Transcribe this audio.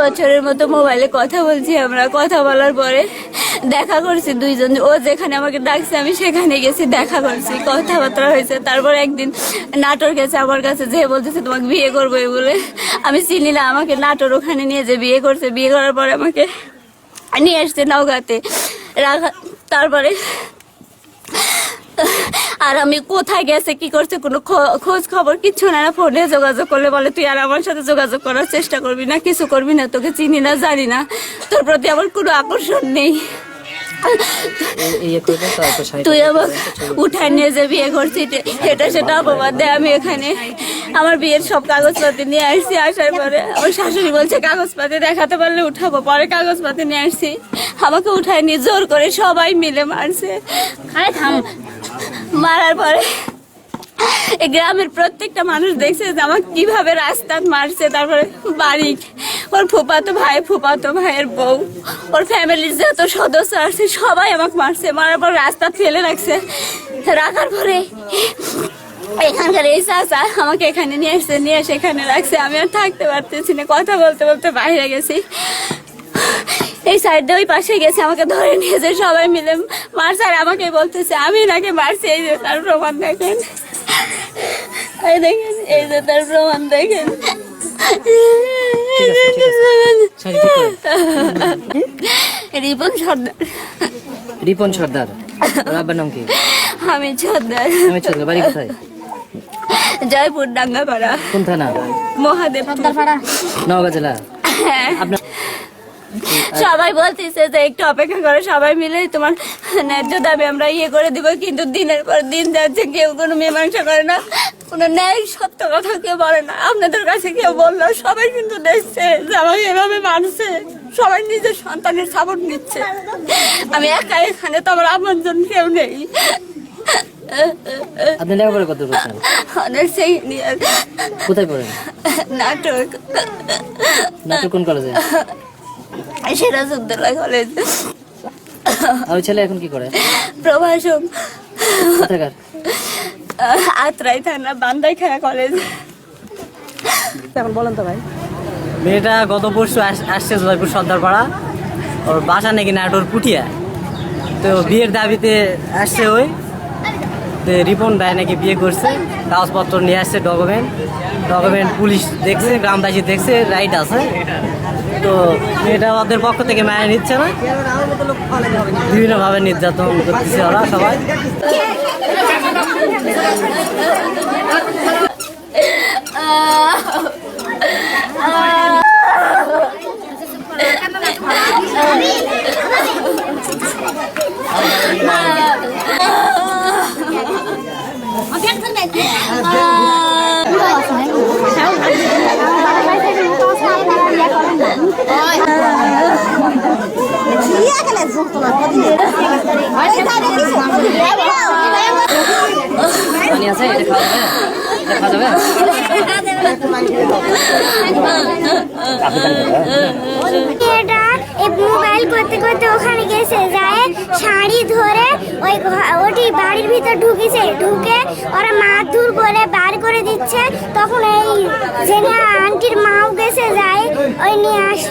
বছরের মতো মোবাইলে কথা বলছি আমরা, কথা বলার পরে দেখা করছি দুইজন। ও যেখানে আমাকে ডাকছে, আমি সেখানে গেছি, দেখা করছি, কথাবার্তা হয়েছে। তারপর একদিন নাটোর গেছে আমার কাছে, যে বলতেছে, তোমাকে বিয়ে করব বলে। আমি চিনি না, আমাকে নাটোর ওখানে নিয়ে যে বিয়ে করছে, বিয়ে করার পরে আমাকে নিয়ে আসছে নওগাঁতে। রাখা তারপরে আর আমি কোথায় গেছে কি করছে কোনো খোঁজ খবর কিচ্ছু না। ফোনে যোগাযোগ করলে বলে তুই আর আমার সাথে যোগাযোগ করার চেষ্টা করবি না কিছু করবি না তোকে চিনি না জানি না। তোর প্রতি আমার কোনো আকর্ষণ নেই। তুই আমার উঠায় নিয়ে যে বিয়ে করছি সেটা। সেটা অপবাদ দেয় আমি এখানে। আমার বিয়ের সব কাগজপাতি নিয়ে আসছি আসার পরে আমার শাশুড়ি বলছে কাগজপাতি দেখাতে পারলে উঠাবো পরে কাগজপাতি নিয়ে আসছি। আমাকে উঠায় নিয়ে জোর করে সবাই মিলে মারছে। মারার পরে গ্রামের প্রত্যেকটা মানুষ দেখছে যে আমাকে কীভাবে রাস্তাত মারছে। তারপরে বাড়ি, ওর ফুপাতো ভাই, ফুপাতো ভাইয়ের বউ, ওর ফ্যামিলির যত সদস্য আছে, সবাই আমাকে মারছে। মারার পর রাস্তা ফেলে রাখছে। রাখার পরে এখানকার এই চাচা আমাকে এখানে নিয়ে এসে নিয়ে এসে এখানে রাখছে। আমি আর থাকতে পারতেছি না, কথা বলতে বলতে বাইরে গেছি। এই সাইডে ওই পাশে গেছে আমাকে ধরে নিয়েছে সবাই মিলে মারছে আর আমাকে বলতেছে আমি নাকি মারছি এই যে তার প্রমাণ দেখেন। এই দেখেন এই যে তার প্রমাণ দেখেন। রিপন সর্দার। রিপন সর্দার। আব্বার নাম কি? আমি সর্দার। আমি ছোট বাড়ি কোথায়? জয়পুর ডাঙ্গাপাড়া। কোন থানা? মহাদেব নওগাঁ জেলা। হ্যাঁ। আপনার সবাই বলতেছে যে একটু অপেক্ষা করে সবাই মিলে তোমার ন্যায্য দাবি আমরা ইয়ে করে দিব কিন্তু দিনের পর দিন যাচ্ছে কেউ কোনো মীমাংসা করে না কোনো ন্যায় সত্য কথা কেউ বলে না। আপনাদের কাছে কেউ বলল সবাই কিন্তু দেখছে যে আমাকে এভাবে মানছে সবাই নিজের সন্তানের সাপোর্ট নিচ্ছে। আমি একা এখানে তো আমার আপনজন কেউ নেই। আপনি লেখাপড়া কোথায় পড়েন? নাটক। নাটক কোন কলেজে সিরাজউদ্দৌলা কলেজ। আর ওই ছেলে এখন কি করে? প্রভাষক। কোথাকার? আত্রাই থানা বান্দাইখানা কলেজ। এখন বলেন তো ভাই? মেয়েটা গত পরশু আস- আসছে জয়পুর সর্দারপাড়া। ওর বাসা নাকি নাটোর পুটিয়া। তো বিয়ের দাবিতে আসছে ওই। তো রিপন ভাই নাকি বিয়ে করছে। কাগজপত্র নিয়ে আসছে ডকুমেন্ট ডকুমেন্ট পুলিশ দেখছে গ্রামবাসী দেখছে রাইট আছে। তো এটা ওদের পক্ষ থেকে মায়া নিচ্ছে না। বিভিন্নভাবে নির্যাতন করতেছে ওরা সবাই। এটা যাবে এটা মোবাইল করতে করতে ওখানে গেছে, যায় শাড়ি ধরে ওই ওটি বাড়ির ভিতর ঢুকেছে, ঢুকে ওরা মারধর করে বার করে দিচ্ছে। তখন এই জেনে আন্টির মাও গেছে, যায় ওই নিয়ে আস